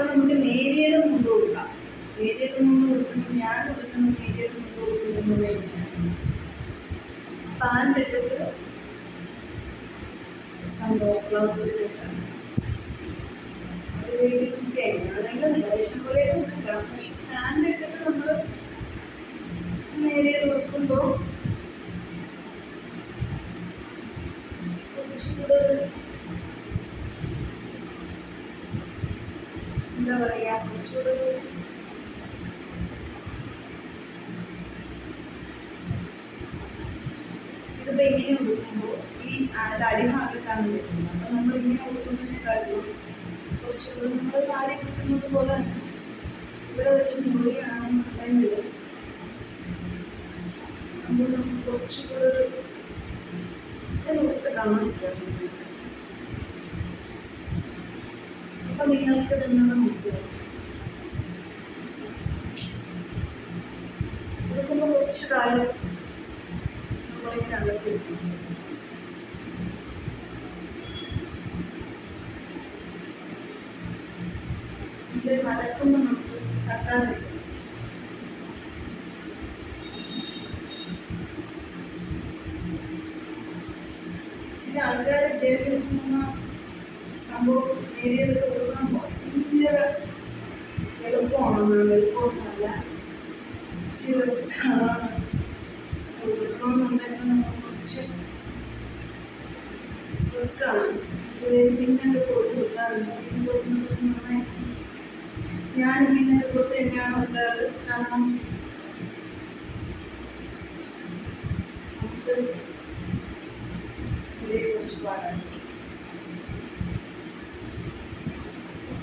അപ്പൊ നമുക്ക് നേരിയത് മുമ്പ് കൊടുക്കാം. നേരിയത് മുമ്പ് കൊടുക്കുന്നത് ഞാൻ കൊടുക്കുന്ന നേരിയത് മുമ്പ് കൊടുക്കുന്നത് എങ്ങനെയാണ് പാന്റ് ഇട്ടിട്ട് സംഭവം ഗ്ലൗസ് അതിലേക്ക് നമുക്ക് എങ്ങനെയാണെങ്കിലും നിലവിഷം പോലെ കൊടുക്കാം പക്ഷെ പാൻ നമ്മൾ നേരിയത് കൊടുക്കുമ്പോൾ കുറച്ചുകൂടെ എന്താ പറയാ? കുറച്ചുകൂടെ ഒരു ഇതിപ്പോ ഇങ്ങനെ കൊടുക്കുമ്പോൾ ഈ അത് അടിഭാഗത്താണ് വരുന്നത് അപ്പൊ നമ്മൾ ഇങ്ങനെ കൊടുക്കുന്നതിനെക്കാട്ടും കുറച്ചുകൂടെ നമ്മൾ കാര്യം കിട്ടുന്നത് പോലെ തന്നെ ഇവിടെ വെച്ച് മുറിയാണെന്നുണ്ടെങ്കിൽ നമ്മൾ കുറച്ചുകൂടെ ഒരു കൊടുത്ത് കാണിക്കാം അപ്പൊ നിങ്ങൾക്ക് തന്നെ മനസ്സിലാവും. കുറച്ച് കാലം നമ്മളിങ്ങനെ അകത്തി ഇത് നമുക്ക് തട്ടാതിരിക്കും. ചില ആൾക്കാർ വിചാരിക്കുന്ന സംഭവം നേരിയതൊക്കെ കൊടുക്കാൻ ഭയങ്കര എളുപ്പമാണെന്നാണ് എളുപ്പമൊന്നുമല്ല ചില റിസ്ക്കാണ് കൊടുക്കണമെന്നുണ്ടെങ്കിൽ നമ്മൾ കുറച്ച് റിസ്ക്കാണ് പിന്നൊക്കെ കൊടുത്ത് വെക്കാറുണ്ട് പിന്നെ കൊടുക്കുന്ന കുറച്ച് നന്നായി ഞാൻ പിന്നൊക്കെ കൊടുത്ത് തന്നെയാണ് വെക്കാറ് കാരണം നമുക്ക് കുറച്ച് പാടാണ് പിന്നെ കൊടുത്ത് വെക്കുമ്പോൾ കുറച്ചുകൂടെ നമുക്ക്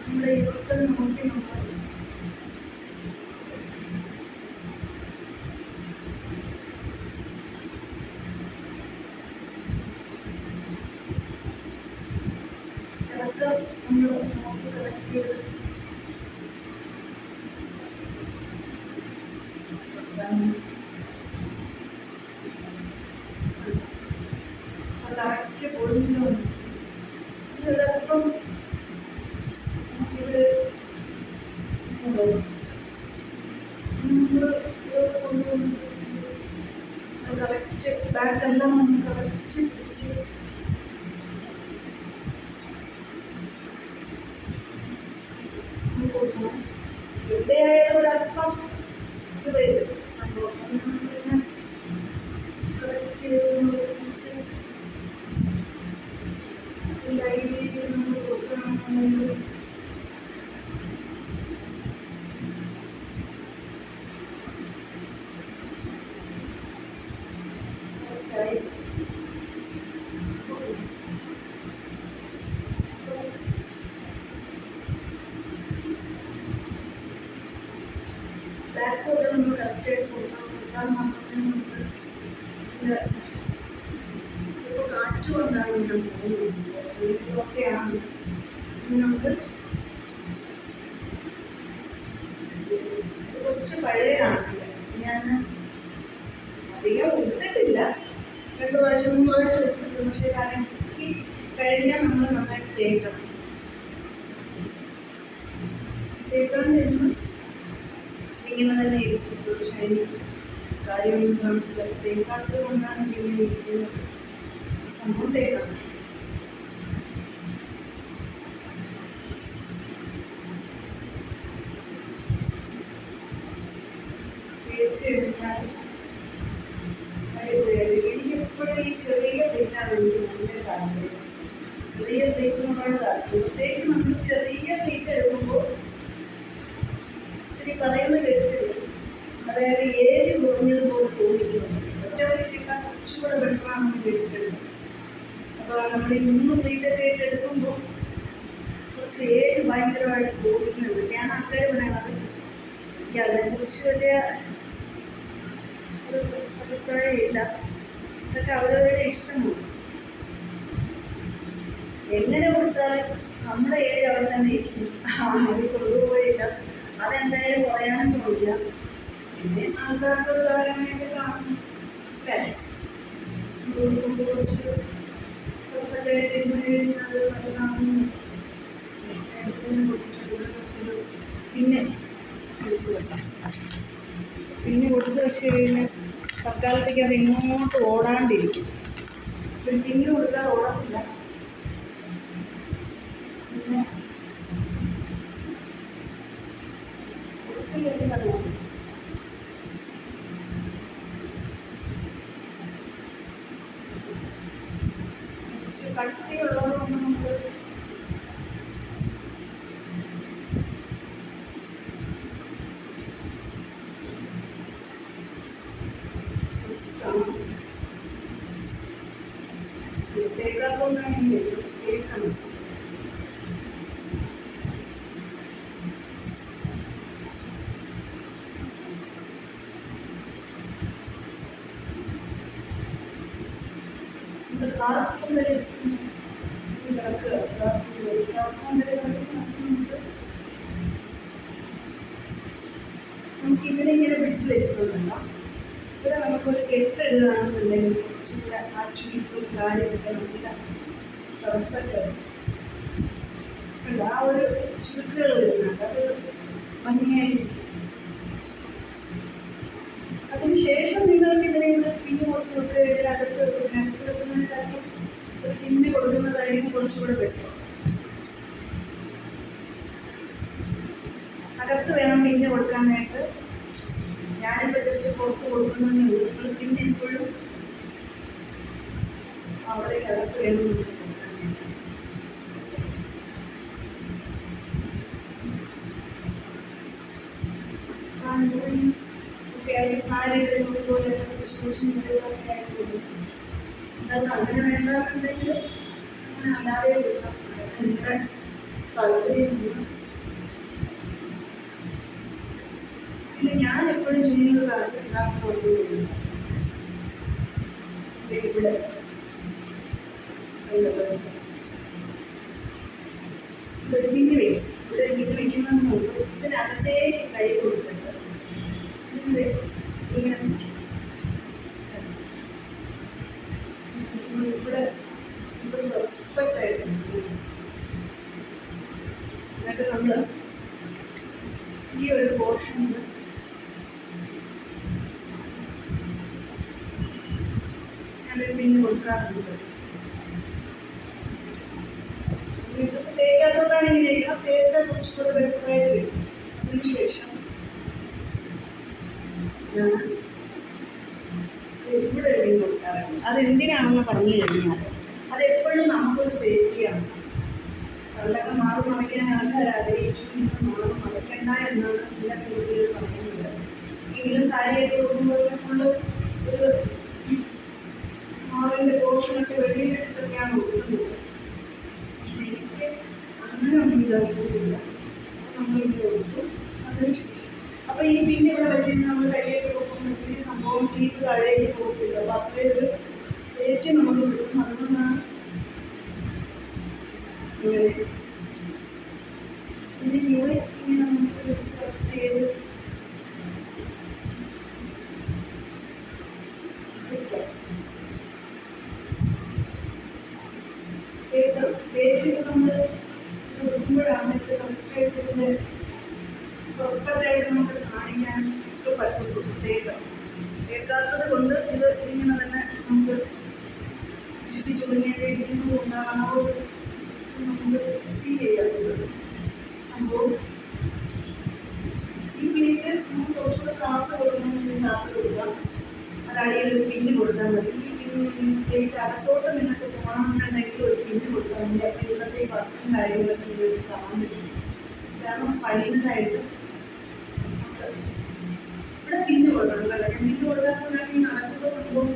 നമ്മുടെ ഇറക്കം നോക്കി നമ്മൾ നോക്കി ചെയ്ത് കറക്റ്റ് ഇതൊരൽപ്പം ഇവിടെ കറക്റ്റ് ബാക്ക് എല്ലാം നമ്മൾ കറക്റ്റ് പിടിച്ച് കൊടുക്കണം. എവിടെയായാലും ഒരല്പം ഇത് വരും. സംഭവം. അതിന് നമ്മളിങ്ങനെ കറക്റ്റ് ചെയ്ത് നമ്മൾ అడిగి പഴയതാണ് ഞാൻ അധികം എടുത്തിട്ടില്ല. രണ്ട് പ്രാവശ്യം മൂന്ന് പ്രാവശ്യം എടുത്തിട്ടുണ്ട്. പക്ഷേ അനക്കി കഴിഞ്ഞാൽ നമ്മൾ നന്നായിട്ട് തേക്കണം. തേക്കാണ്ടിരുന്ന് ഇങ്ങനെ തന്നെ ഇരിക്കും. ഷൈനി കാര്യമൊന്നും തേക്കാത്തത് കൊണ്ടാണ് ഇതിങ്ങനെ ഇരിക്കുന്നത്. സംഭവം തേക്കണം. തേച്ച് കഴിഞ്ഞാൽ അടിപൊളിയായിട്ട് എനിക്കിപ്പോഴും ഈ ചെറിയ പ്ലേറ്റാണ് എനിക്ക് ഭയങ്കര താല്പര്യം ചെറിയ പ്ലേറ്റ് നമ്മളാണ് താല്പര്യം പ്രത്യേകിച്ച് നമ്മൾ ചെറിയ പ്ലേറ്റ് എടുക്കുമ്പോൾ ഇത്തിരി പറയുന്ന കേട്ടിട്ടുണ്ട്. അതായത് ഏജ് കുറഞ്ഞതുപോലെ തോന്നിക്കുന്നുണ്ട് ഒറ്റ പ്ലേറ്റ് ഇട്ടാൽ കുറച്ചുകൂടെ ബെറ്ററാണെന്ന് കേട്ടിട്ടുണ്ട്. അപ്പോൾ നമ്മൾ ഈ മൂന്ന് പ്ലേറ്റൊക്കെ ആയിട്ട് എടുക്കുമ്പോൾ കുറച്ച് ഏജ് ഭയങ്കരമായിട്ട് തോന്നിക്കുന്നുണ്ട് ഞാൻ ആൾക്കാർ പറയണത് എനിക്ക് അതിനെക്കുറിച്ച് വലിയ ഒരു അഭിപ്രായമില്ല. ഇതൊക്കെ അവരവരുടെ ഇഷ്ടമാണ്. എങ്ങനെ കൊടുത്താലും നമ്മുടെ ഏജ് അവിടെ തന്നെ ഇരിക്കും. അവർ കൊണ്ടുപോയില്ല. അതെന്തായാലും പറയാനും പോയില്ല പിന്നെ ആൾക്കാർക്ക് ധാരണയൊക്കെ കാണും. കുറച്ച് പിന്നെ വെക്കാം പിന്നെ കൊടുത്തു വെച്ച് കഴിഞ്ഞാൽ തൽക്കാലത്തേക്ക് അത് ഇങ്ങോട്ട് ഓടാണ്ടിരിക്കും. ഒരു പിന്നെ കൊടുത്താൽ ഓടത്തില്ല. പിന്നെ അത് ഓടും കുറച്ച് കട്ടിയുള്ളത് കൊണ്ട് നമുക്ക് തേക്കാത്തോണ്ടാണ് ഈ കേൾക്കാൻ ഇത് കാർപ്പന്തൽ കിടക്കുക കാർപ്പന്തൽ കാർപ്പന്തൽ കിടക്കുന്ന നമുക്ക് നമുക്ക് ഇതിനെ ഇങ്ങനെ പിടിച്ചു വെച്ചിട്ടുണ്ടല്ലോ ഇവിടെ നമുക്കൊരു കെട്ടിടുകയാണെന്നുണ്ടെങ്കിൽ കുറച്ചുകൂടെ ആ ചുരുക്കും കാര്യമൊക്കെ നല്ല സർഫറ്റ് ആ ഒരു ചുരുക്കുകൾ വരുന്നുണ്ട്. അത് ഭംഗിയായിരിക്കും. അതിനുശേഷം നിങ്ങൾക്ക് ഇതിനെ ഇവിടെ പിന്ന് കൊടുത്ത് വെക്കുക. ഇതിനകത്ത് ഇതിനകത്ത് വെക്കുന്നതിനെക്കാട്ടും ഒരു പിന്ന് കൊടുക്കുന്നതായിരിക്കും കുറച്ചുകൂടെ ബെറ്റർ അകത്ത് വേണം പിന്ന് കൊടുക്കാനായിട്ട്. ഞാനിപ്പോൾ ജസ്റ്റ് പുറത്ത് കൊടുക്കുന്നതേ ഉള്ളൂ. നിങ്ങൾ പിന്നെ ഇപ്പോഴും അവിടെ കിടത്ത് വേണം അങ്ങനെ വേണ്ടെന്നുണ്ടെങ്കിൽ അല്ലാതെ താല്പര്യമില്ല. പിന്നെ ഞാൻ എപ്പോഴും ചെയ്യുന്നത് കാര്യം എന്താണെന്ന് പറഞ്ഞു ഇവിടെ ഇവിടെ പിന്നി വയ്ക്കും ഇവിടെ പിന്നി വയ്ക്കുന്നതിന് ഇതിനകത്തേക്ക് കൈ കൊടുത്തിട്ട് ഇങ്ങനെ. ഇവിടെ ഇവിടെ പെർഫെക്റ്റ്. എന്നിട്ട് നമ്മൾ ഈ ഒരു പോർഷനിൽ കൊടുക്കാറുണ്ട് ഇതിപ്പോൾ തേക്കാത്തതുകൊണ്ടാണ് ഇങ്ങനെ ഇരിക്കുക തേച്ചാൽ കുറച്ചുകൂടെ ബെറ്ററായിട്ട് വരും അതിനുശേഷം ഞാൻ അത് എന്തിനാണെന്ന് പറഞ്ഞു കഴിഞ്ഞാൽ അതെപ്പോഴും നമുക്കൊരു സേഫ്റ്റിയാണ് പണ്ടൊക്കെ മാറി മറിക്കാൻ ആൾക്കാർ ആഗ്രഹിച്ചു മാറി മറിക്കണ്ട എന്നാണ് ചില കുട്ടികൾ പറയുന്നത് എങ്കിലും സാരിയൊക്കെ കൊടുക്കുമ്പോൾ നമ്മൾ ഒരു പോർഷനൊക്കെ വെളിയിലിട്ടൊക്കെയാണ് ഒഴുകുന്നത് പക്ഷെ എനിക്ക് അങ്ങനെ ഒന്നും താല്പര്യമില്ല നമ്മളിങ്ങനെ കൊടുത്തു അതിനുശേഷം അപ്പൊ ഈ പിന്നെ ഇവിടെ വെച്ചിട്ട് നമ്മൾ കൈയൊക്കെ കൊടുക്കുമ്പോഴത്തേക്ക് സംഭവം തീക്ക് താഴേക്ക് പോകത്തില്ല. അപ്പൊ അത്രയും ഒരു സേഫ്റ്റി നമുക്ക് കിട്ടും. അതുകൊണ്ടാണ് ഇങ്ങനെ പിന്നെ ഇങ്ങനെ ഇങ്ങനെ നമുക്ക് വെച്ച് കറക്റ്റ് ചെയ്ത് തേക്ക് തേച്ചിട്ട് നമ്മൾ കൊടുക്കുമ്പോഴാണ് ഇത് കറക്റ്റായിട്ട് ഇതിന്റെ പെർഫെക്റ്റായിട്ട് നമുക്ക് കാണിക്കാൻ പറ്റത്തുള്ളൂ തേക്കണം തേക്കാത്തത് കൊണ്ട് ഇത് ഇങ്ങനെ തന്നെ നമുക്ക് ചുറ്റി ചുളുങ്ങിയൊക്കെ ഇരിക്കുന്നത് കൊണ്ടാണ് ആ ഒരു നമുക്ക് ഫീൽ ചെയ്യാറുള്ളത് സംഭവം. ഈ പ്ലേറ്റ് നമുക്ക് കുറച്ചുകൂടെ താത്ത് കൊടുക്കണമെങ്കിൽ താത്ത് കൊടുക്കാം. അത് അടിയിൽ ഒരു പിന്ന് കൊടുത്താൽ മതി. ഈ പിൻ അകത്തോട്ട് നിങ്ങൾക്ക് പോകണമെന്നുണ്ടെങ്കിൽ ഒരു പിന്ന് കൊടുത്താൽ മതി. അപ്പോൾ ഇവിടുത്തെ ഈ വർക്കും കാര്യങ്ങളൊക്കെ നിങ്ങൾക്ക് കാണാൻ പറ്റും. ഇതാണ് ഫൈനലായിട്ട് ഇവിടെ പിന്ന് കൊടുക്കണം കേട്ടോ. ഞാൻ പിന്ന് കൊടുക്കാത്തതാണ് ഈ നടക്കുന്ന സംഭവം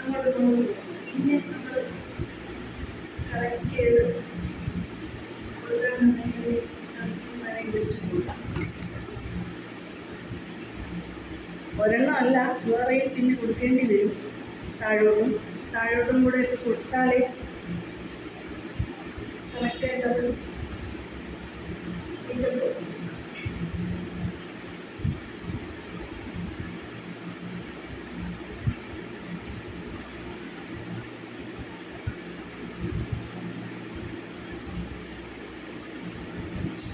അങ്ങോട്ട് പിന്നെ നമ്മൾ കളക്ട് ചെയ്ത് അല്ല വേറെയും പിന്നെ കൊടുക്കേണ്ടി വരും. താഴോട്ടും താഴോട്ടും കൂടെ ഒക്കെ കൊടുത്താലേ കറക്റ്റായിട്ടത്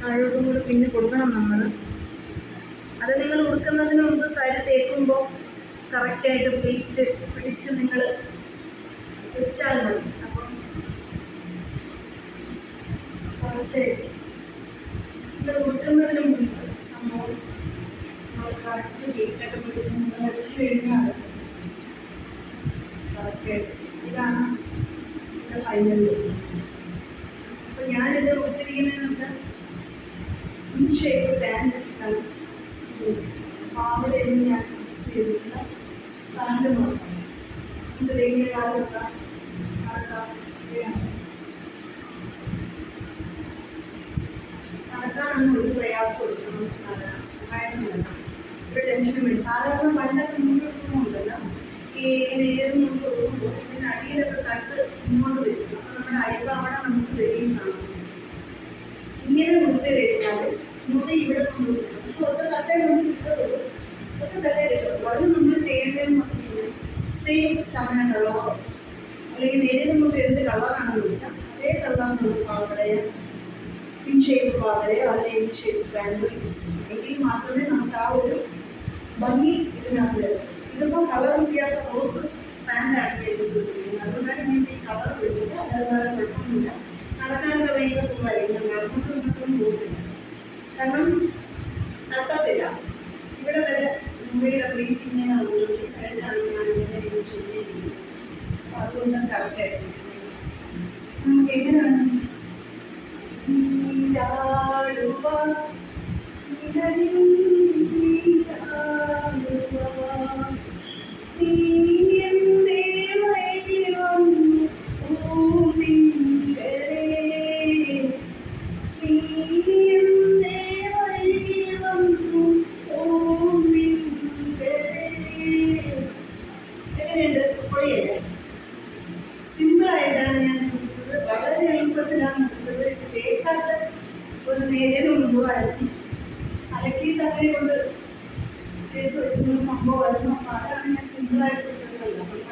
താഴോട്ടും കൂടെ പിന്നെ കൊടുക്കണം നമ്മൾ അത് നിങ്ങൾ ഉടുക്കുന്നതിന് മുമ്പ് സാരി തേക്കുമ്പോൾ കറക്റ്റായിട്ട് പ്ലേറ്റ് പിടിച്ച് നിങ്ങൾ വെച്ചാൽ മതി. അപ്പം കറക്റ്റായിരിക്കും ഇത് ഉടുക്കുന്നതിന് മുമ്പ് സംഭവം നമ്മൾ കറക്റ്റ് പ്ലേറ്റൊക്കെ പിടിച്ച് നിങ്ങൾ വെച്ച് കഴിഞ്ഞാൽ കറക്റ്റായിട്ട് ഇതാണ് എന്റെ ഫൈനൽ ലുക്ക് അപ്പോൾ ഞാനിത് ഉടുത്തിരിക്കുന്നതെന്ന് വെച്ചാൽ ഇൻ ഷേപ്പ് പാന്റ് ഇട്ടാണ് പാവടയൊന്നും ഞാൻ മിക്സ് ചെയ്തിട്ടില്ല പാന്റ് മാത്രം നമുക്ക് തേങ്ങിയ കാലം വെക്കാം നടക്കാം ഒക്കെയാണ് ഒരു പ്രയാസം എടുക്കണം നടക്കാം സുഖമായിട്ട് നടക്കാം ഒരു ടെൻഷനും വേണ്ടി സാധാരണ പണ്ടൊക്കെ മുന്നോട്ട് പോകുന്നുണ്ടല്ലോ ഈ നേരം മുന്നോട്ട് പോകുമ്പോൾ പിന്നെ അടിയിലൊക്കെ തട്ട് മുന്നോട്ട് വരും. അപ്പോൾ നമ്മുടെ അരിപ്പാവട നമുക്ക് വെളിയിൽ കാണാം. ഇങ്ങനെ കൊടുത്തു കഴിഞ്ഞാൽ മുടി ഇവിടെ കൊണ്ടുവരും പക്ഷെ ഒറ്റ തട്ടേ നമുക്ക് കിട്ടുള്ളൂ ഒറ്റ തട്ടേ കിട്ടുള്ളൂ അതിന് നമ്മൾ ചെയ്യേണ്ടതെന്ന് പറഞ്ഞു കഴിഞ്ഞാൽ സെയിം ചന്ദന കളറോ അല്ലെങ്കിൽ നേരെ നമുക്ക് എന്ത് കളറാണെന്ന് ചോദിച്ചാൽ അതേ കളറിനുള്ള പാവടയോ ഇൻ ഷേപ്പ് പാവടയോ അല്ലെങ്കിൽ ഇൻ ഷേപ്പ് പാന്റോ യൂസ് ചെയ്യും എങ്കിൽ മാത്രമേ നമുക്ക് ആ ഒരു ഭംഗി ഇതിനകത്ത് ഇതിപ്പോൾ കളർ വ്യത്യാസം റോസ് പാന്റാണ് ഞാൻ യൂസ് ചെയ്തിരിക്കുന്നത്. അതുകൊണ്ടാണ് ഇങ്ങനത്തെ ഈ കളർ വരുന്നത്. അല്ലാതെ വേറെ കുഴപ്പമൊന്നുമില്ല. നടക്കാനൊക്കെ ഭയങ്കര സുഖമായിരിക്കും. നമ്മൾ അങ്ങോട്ടും ഇങ്ങോട്ടും പോകത്തില്ല. കാരണം തട്ടത്തില്ല. ഇവിടെ വരെ മുംബൈയുടെ ബ്രീത്തിങ് ആണെങ്കിലും ഈ സൈഡിലാണ് ഞാൻ ഇങ്ങനെ ചൊല്ലിയിരിക്കുന്നത് അതുകൊണ്ട് കറക്റ്റായിട്ട് നമുക്ക് എങ്ങനെയാണ് നീരാടുക. നീ എന്തേ വൈകി വന്നു പൂന്തിങ്കളേ?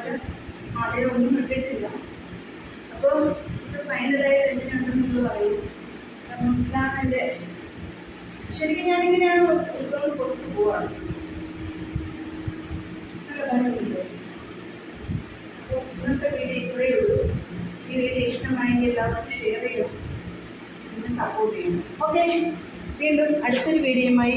കൊടുത്തത് ഒന്നും ഇട്ടിട്ടില്ല അപ്പോൾ ഇത് ഫൈനലായിട്ട് എങ്ങനെയാണെന്ന് നിങ്ങൾ പറയും. ഇതാണ് എന്റെ ശരിക്കും ഞാനിങ്ങനെയാണ് കൊടുക്കുന്നത് പുറത്ത് പോവാണ് അപ്പോൾ ഇന്നത്തെ വീഡിയോ ഇത്രയേ ഉള്ളൂ. ഈ വീഡിയോ ഇഷ്ടമായെങ്കിൽ എല്ലാവർക്കും ഷെയർ ചെയ്യണം എന്നെ സപ്പോർട്ട് ചെയ്യണം ഓക്കെ വീണ്ടും അടുത്തൊരു വീഡിയോയുമായി